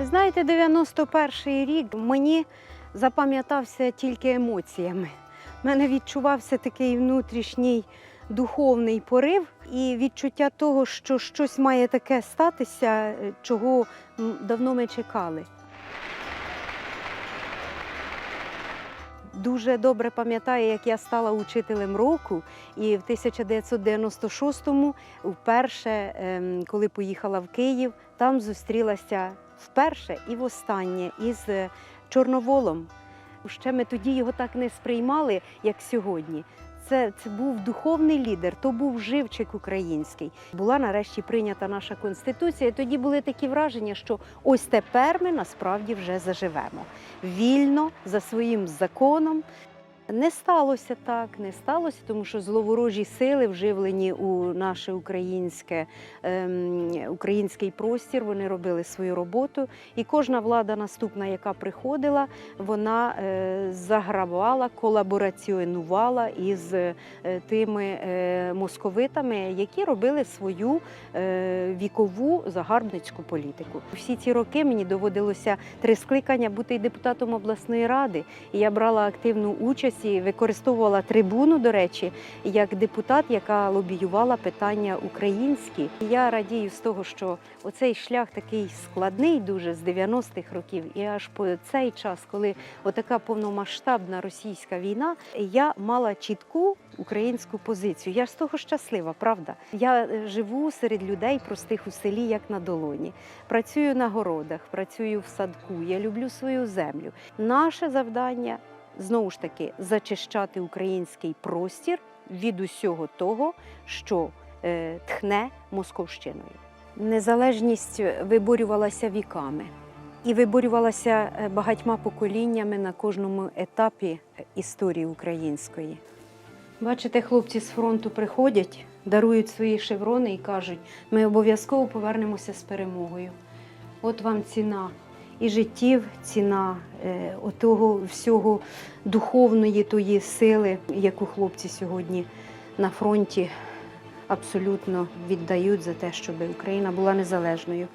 Ви знаєте, 91-й рік мені запам'ятався тільки емоціями. У мене відчувався такий внутрішній духовний порив і відчуття того, що щось має таке статися, е, чого давно ми чекали. Дуже добре пам'ятаю, як я стала учителем року, і в 1996-му, вперше, ем, коли поїхала в Київ, там зустрілася вперше і востаннє із е, Чорноволом. Ще ми тоді його так не сприймали, як сьогодні. Це, це був духовний лідер, то був живчик український. Була нарешті прийнята наша конституція. і Тоді були такі враження, що ось тепер ми насправді вже заживемо вільно за своїм законом. Не сталося так, не сталося, тому що зловорожі сили вживлені у наше українське, ем, український простір. Вони робили свою роботу, і кожна влада наступна, яка приходила, вона е, загравала, колабораціонувала із е, тими е, московитами, які робили свою е, вікову загарбницьку політику. Всі ці роки мені доводилося три скликання бути і депутатом обласної ради. І я брала активну участь і використовувала трибуну, до речі, як депутат, яка лобіювала питання українські. Я радію з того, що оцей шлях такий складний, дуже з 90-х років, і аж по цей час, коли отака повномасштабна російська війна, я мала чітку українську позицію. Я ж з того щаслива, правда. Я е, живу серед людей простих у селі, як на долоні. Працюю на городах, працюю в садку. Я люблю свою землю. Наше завдання знову ж таки зачищати український простір від усього того, що е, тхне московщиною. Незалежність виборювалася віками і виборювалася е, багатьма поколіннями на кожному етапі е, історії української. Бачите, хлопці з фронту приходять, дарують свої шеврони і кажуть, ми обов'язково повернемося з перемогою. От вам ціна і життів, ціна е, отого всього духовної тої сили, яку хлопці сьогодні на фронті абсолютно віддають за те, щоб Україна була незалежною.